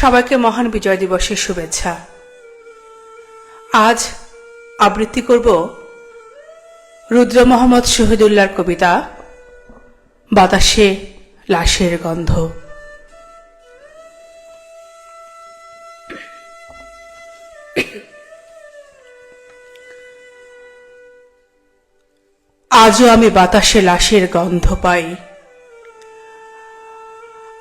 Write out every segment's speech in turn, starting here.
সবাইকে মহান বিজয় দিবসের শুভেচ্ছা। আজ আবৃত্তি করব রুদ্র মোহাম্মদ শহীদুল্লাহর কবিতা, বাতাসে লাশের গন্ধ। আজও আমি বাতাসে লাশের গন্ধ পাই।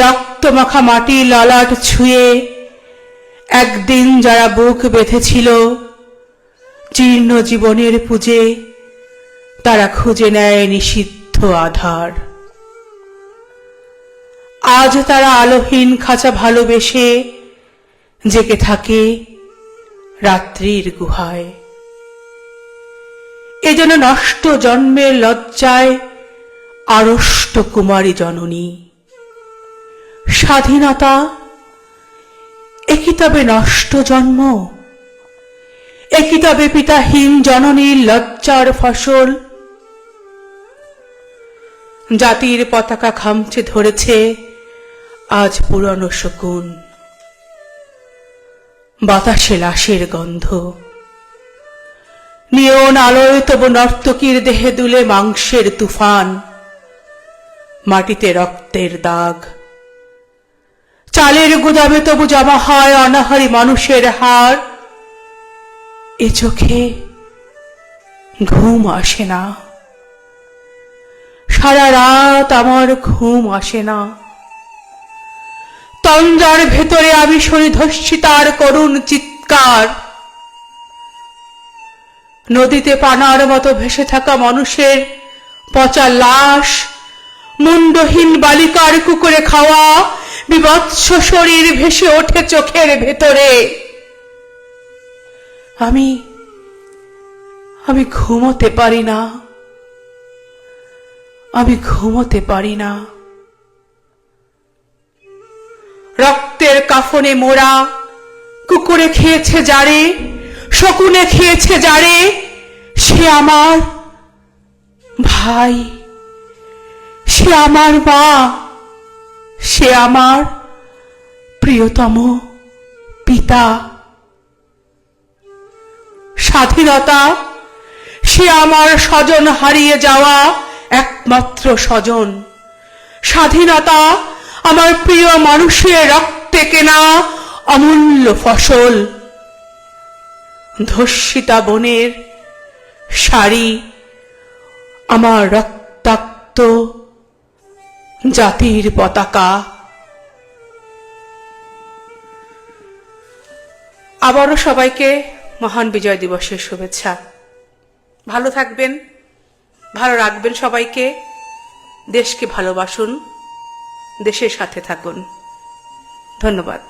রক্তমাখা মাটি ললাট ছুঁয়ে একদিন যারা বুক বেঁধেছিল জীর্ণ জীবনের পুজে, তারা খুঁজে নেয় নিষিদ্ধ আধার। আজ তারা আলোহীন খাঁচা ভালোবেসে জেগে থাকে রাত্রির গুহায়। এজন্য নষ্ট জন্মের লজ্জায় আড়ষ্ট কুমারী জননী। স্বাধীনতা একই তবে নষ্ট জন্ম একই তবে পিতাহীন জননীর লজ্জার ফসল। জাতির পতাকা খামচে ধরেছে আজ পুরনো শকুন। বাতাসে লাশের গন্ধ। নিয়ন আলোয় তবু নর্তকীর দেহে দুলে মাংসের তুফান, মাটিতে রক্তের দাগ। চালের গুদামে তবু জমা হয় অনাহারি মানুষের হার। এ চোখে ঘুম আসে না। সারা রাত আমার ঘুম আসে না। তঞ্জার ভেতরে আমি শুনি ধর্ষিতার করুণ চিৎকার। নদীতে পানার মতো ভেসে থাকা মানুষের পচা লাশ, মুন্ডহীন বালিকার কুকুরে খাওয়া বিভৎস শরীর ভেসে ওঠে চোখের ভেতরে। আমি আমি ঘুমোতে পারি না। আমি ঘুমোতে পারি না। রক্তের কাফনে মোড়া কুকুরে খেয়েছে যারে, শকুনে খেয়েছে যারে, সে আমার ভাই, সে আমার মা। সে আমার প্রিয়তম পিতা। স্বাধীনতা, সে আমার স্বজন হারিয়ে যাওয়া একমাত্র স্বজন। স্বাধীনতা, আমার প্রিয় মানুষের রক্তে কেনা অমূল্য ফসল। ধর্ষিতা বনের শাড়ি আমার রক্তাক্ত জাতির পতাকা। আবারও সবাইকে মহান বিজয় দিবসের শুভেচ্ছা। ভালো থাকবেন, ভালো রাখবেন সবাইকে, দেশকে ভালোবাসুন, দেশের সাথে থাকুন। ধন্যবাদ।